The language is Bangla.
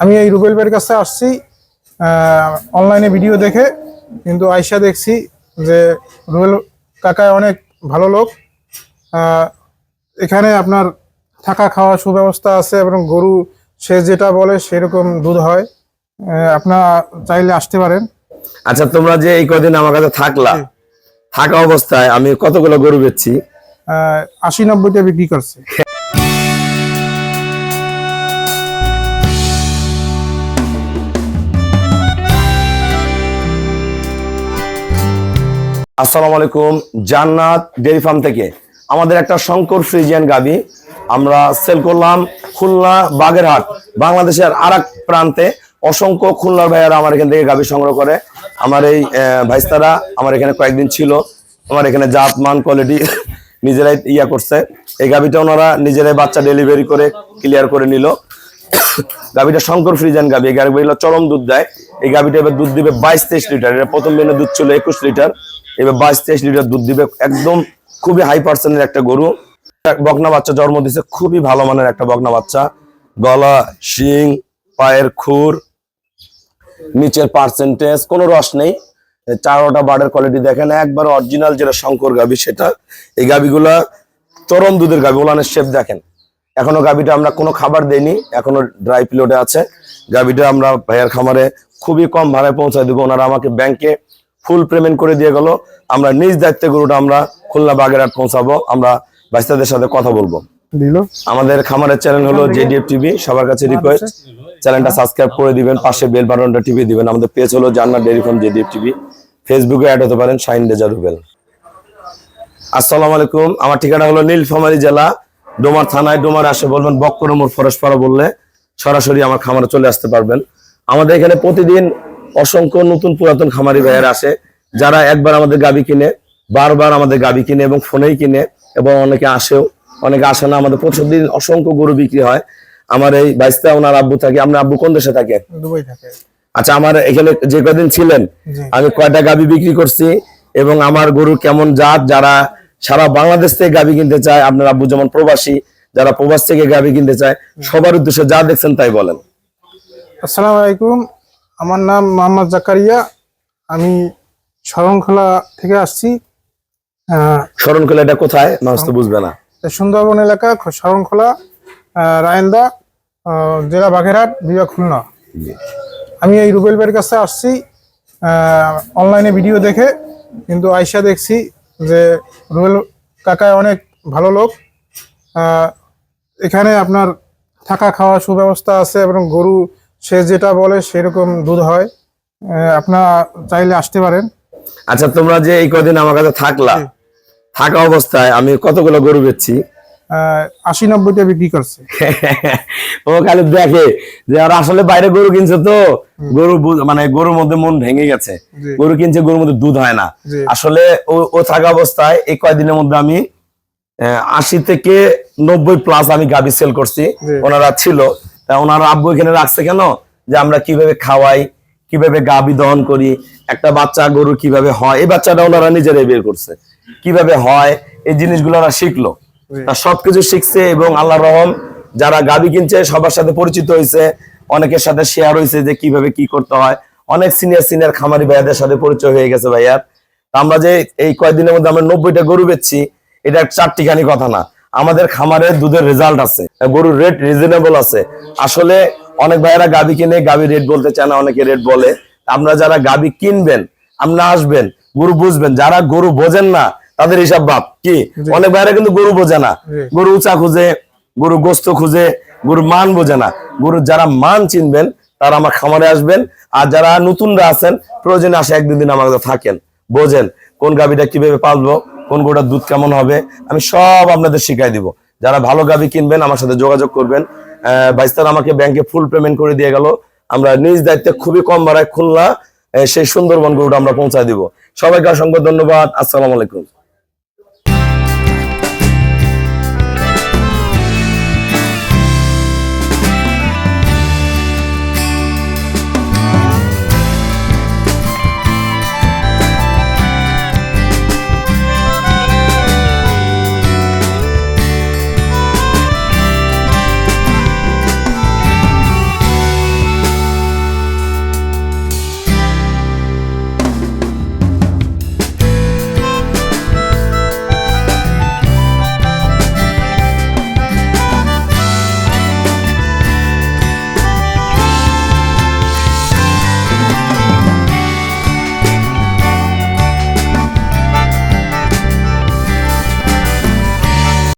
আমি এই রুবেল ভাইয়ের কাছে আসছি অনলাইনে ভিডিও দেখে কিন্তু আয়সা দেখছি যে রুবেল কাকায় অনেক ভালো লোক। এখানে আপনার থাকা খাওয়া সুব্যবস্থা আছে এবং গরু সে যেটা বলে সেরকম দুধ হয়। আপনারা চাইলে আসতে পারেন। আচ্ছা তোমরা যে এই কদিন আমার কাছে থাকলা থাকা অবস্থায় আমি কতগুলো গরু বেচছি? আশি নব্বইটা বিক্রি করছে। আসসালামু আলাইকুম, জান্নাত ডেয়ারি ফার্ম থেকে। আমাদের একটা শঙ্কর ফ্রিজিয়ান গাবি, আমরা সেল করলাম খুলনা বাগেরহাট, বাংলাদেশের আর প্রান্তে। অসংখ্য খুলনার ভাইয়ারা আমার এখান থেকে গাবি সংগ্রহ করে। আমার এই ভাইস্তারা আমার এখানে কয়েকদিন ছিল। আমার এখানে জাত, মান কোয়ালিটি নিজেরাই ইয়া করছে। এই গাবিটা ওনারা নিজেরাই বাচ্চা ডেলিভারি করে ক্লিয়ার করে নিল। গাবিটা শঙ্কর ফ্রিজান গাভি এই গাভিগুলো চরম দুধ দেয়। এই গাভিটা এবার দুধ দিবে বাইশ তেইশ লিটার। এটা প্রথম দিনে দুধ ছিল একুশ লিটার। এবার বাইশ তেইশ লিটার দুধ দিবে একদম খুবই হাই পার্সেন্টের একটা গরু। বকনা বাচ্চা জন্ম দিছে খুবই ভালো মানের একটা বকনা বাচ্চা। গলা, শিং, পায়ের খুর, নিচের পার্সেন্টেজ কোনো রস নেই। চারোটা বার্ডের কোয়ালিটি দেখেন, একবার অরিজিনাল যেটা শঙ্কর গাবি সেটা। এই গাভিগুলা চরম দুধের গাভি ওলানের শেপ দেখেন। এখনও গাভিটা আমরা কোনো খাবার দেইনি, এখনও ড্রাই পিলোটে আছে। গাভিটা আমরা ভাইয়ার খামারে খুবই কম ভাড়ায় পৌঁছায় দেবো, ওনারা আমাকে ব্যাংকে ফুল পেমেন্ট করে দিয়ে গেল। আমরা নিজ দায়িত্বে গরুটা আমরা খুলনা বাগেরহাট পৌঁছাবো। আমরা বাচ্চাদের সাথে কথা বলব। আমাদের খামারের চ্যানেল হলো জেডিএফ টিভি সবার কাছে রিকোয়েস্ট চ্যানেলটা সাবস্ক্রাইব করে দিবেন পাশে বেল বাটনটা টিপে দিবেন। আমাদের পেজ হলো Jannat dairy farm JDF TV ফেসবুকে অ্যাড হতে পারেন শাইন রেজা রুবেল। আসসালামু আলাইকুম। আমার ঠিকানা হলো নীলফামারী জেলা ডোমার থানায় ডোমার আসে। বলবেন বক্করমোর ফরেশপাড়া বললে সরাসরি আমার খামারে চলে আসতে পারবেন। আমাদের এখানে প্রতিদিন অসংখ্য নতুন পুরাতন খামারি ভাইয়ের আসে যারা একবার আমাদের গাবি কিনে বারবার আমাদের গাবি কিনে এবং ফোনেই কিনে এবং অনেকে আসেও অনেকে আসে না আমাদের প্রতিদিন অসংখ্য গরু বিক্রি হয়। আমার এই বাইশটা ওনার আব্বু থাকে আপনার আব্বু কোন দেশে থাকে? আচ্ছা আমার এখানে যে কদিন ছিলেন আমি কয়টা গাবি বিক্রি করছি এবং আমার গরু কেমন জাত যারা সারা বাংলাদেশ থেকে গাবি কিনতে চায় আপনার আব্বু যেমন প্রবাসী যারা প্রবাস থেকে গাবি কিনতে চায় সবার উদ্দেশ্যে যা দেখছেন তাই বলেন। আসসালামু আলাইকুম। আমার নাম মোহাম্মদ জাকারিয়া। আমি শরণখোলা থেকে আসছি। স্মরণ এটা কোথায়? মানুষ তো বুঝবে না। সুন্দরবন এলাকা শরণখোলা রায়েন্দা জেলা বাঘেরহাট বিভাগ খুলনা। আমি এই রুবেল ভাইয়ের কাছে আসছি। অনলাইনে ভিডিও দেখে কিন্তু আয়সা দেখছি যে রুবেল কাকায় অনেক ভালো লোক। এখানে আপনার থাকা খাওয়া সুব্যবস্থা আছে এবং গরু সে যেটা বলে সেরকম দুধ হয়। আপনারা চাইলে আসতে পারেন। আচ্ছা তোমরা যে এই কদিন আমার কাছে থাকলা থাকা অবস্থায় আমি কতগুলো গরু বেচছি? আশি নব্বইটা বিক্রি করছে। ও খালি দেখে যে আর আসলে বাইরে গরু কিনছে তো গরু মানে গরুর মধ্যে মন ভেঙে গেছে। গরু কিনছে গরুর মধ্যে দুধ হয় না। আসলে ও থাকা অবস্থায় এই কয়দিনের মধ্যে আমি আশি থেকে নব্বই প্লাস আমি গাবি সেল করছি। ওনারা ছিল। তা ওনারা আব্বু এখানে রাখছে কেন? যে আমরা কীভাবে খাওয়াই, কীভাবে গাবি দহন করি, একটা বাচ্চা গরু কীভাবে হয়, এই বাচ্চাটা ওনারা নিজেরাই বের করছে। কীভাবে হয়, এই জিনিসগুলো ওরা শিখলো। সবকিছু শিখছে এবং আল্লাহ রহম, যারা গাবি কিনছে, সবার সাথে পরিচিত হয়েছে, অনেকের সাথে শেয়ার হয়েছে যে কীভাবে কি করতে হয়। অনেক সিনিয়র সিনিয়র খামারি ভাইয়াদের সাথে পরিচয় হয়ে গেছে ভাইয়ার। আমরা যে এই কয়েকদিনের মধ্যে আমরা নব্বইটা গরু বেচছি, এটা চারটিখানি কথা না। আমাদের খামারে দুধের রেজাল্ট আছে গরুর রেট রিজনেবল আছে। আসলে অনেক ভাইয়েরা গাবি কিনে গাবি রেট বলতে চায় না অনেকে রেট বলে। আপনারা যারা গাবি কিনবেন আপনারা আসবেন গরু বুঝবেন। যারা গরু বোঝেন না তাদের হিসাব বাপ কি? অনেক ভাইয়েরা কিন্তু গরু বোঝে না। গরু উঁচা খুঁজে গরু গোস্ত খুঁজে গরু মান বোঝে না। গরু যারা মান চিনবেন তারা আমার খামারে আসবেন। আর যারা নতুনরা আছেন প্রয়োজনে আসে এক দুই দিন আমার কাছে থাকেন বোঝেন। কোন গাবিটা কীভাবে পালবো? কোন গরুটার দুধ কেমন হবে, আমি সব আপনাদের শিখাই দিব। যারা ভালো গাভি কিনবেন, আমার সাথে যোগাযোগ করবেন। ভাইস্তার আমাকে ব্যাংকে ফুল পেমেন্ট করে দিয়ে গেল। আমরা নিজ দায়িত্বে খুবই কম ভাড়ায় খুলনা সেই সুন্দরবন গরুটা আমরা পৌঁছায় দিব। সবাইকে অসংখ্য ধন্যবাদ। আসসালাম আলাইকুম।